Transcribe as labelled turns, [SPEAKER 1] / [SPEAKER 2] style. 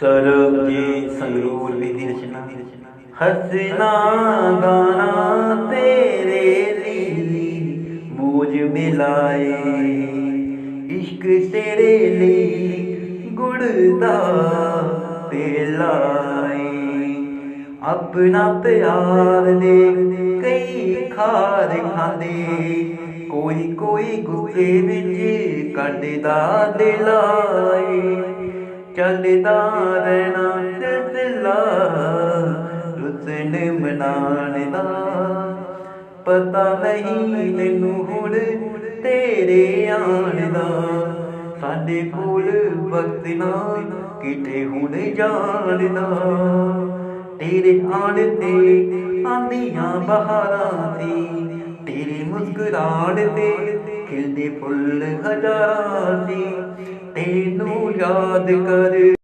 [SPEAKER 1] ਸਰਬਜੀਤ ਸੰਗਰੂਰ ਵੀ ਦੀ ਰਚਨਾ। ਹਸਨਾ ਗਾਣਾ ਤੇਰੇ ਲਈ ਮੋਜ ਮਿਲਾਏ। ਇਸ਼ਕ ਤੇਰੇ ਲਈ ਗੁੜਦਾ ਪਿਲਾਏ ਆਪਣਾ ਪਿਆਰ ਦੇ ਕਈ ਖਾਰ ਖਾਂਦੇ। ਕੋਈ ਕੋਈ ਗੁੱਸੇ ਵਿੱਚ ਕੱਢਦਾ ਦਿਲਾਏ ਚੱਲਦਾ ਰਹਿਣਾ ਸਿਲਸਿਲਾ ਰੁੱਤਨ ਮਨਾਣ ਦਾ। ਪਤਾ ਨਹੀਂ ਤੈਨੂੰ ਹੁਣ ਤੇਰੇ ਆਣ ਦਾ। ਸਾਡੇ ਕੋਲ ਵਕਤ ਨਾ ਕਿਤੇ ਹੁਣ ਜਾਣਦਾ ਤੇਰੇ ਆਣ ਤੇ ਆਂਦੀਆਂ ਬਹਾਰਾਂ ਸੀ, ਤੇਰੀ ਮੁਸਕਰਾਹਟ ਤੇ ਖਿਲਦੇ ਫੁੱਲ ਹਜ਼ਾਰਾਂ ਸੀ। ਤੈਨੂੰ ਯਾਦ ਕਰ।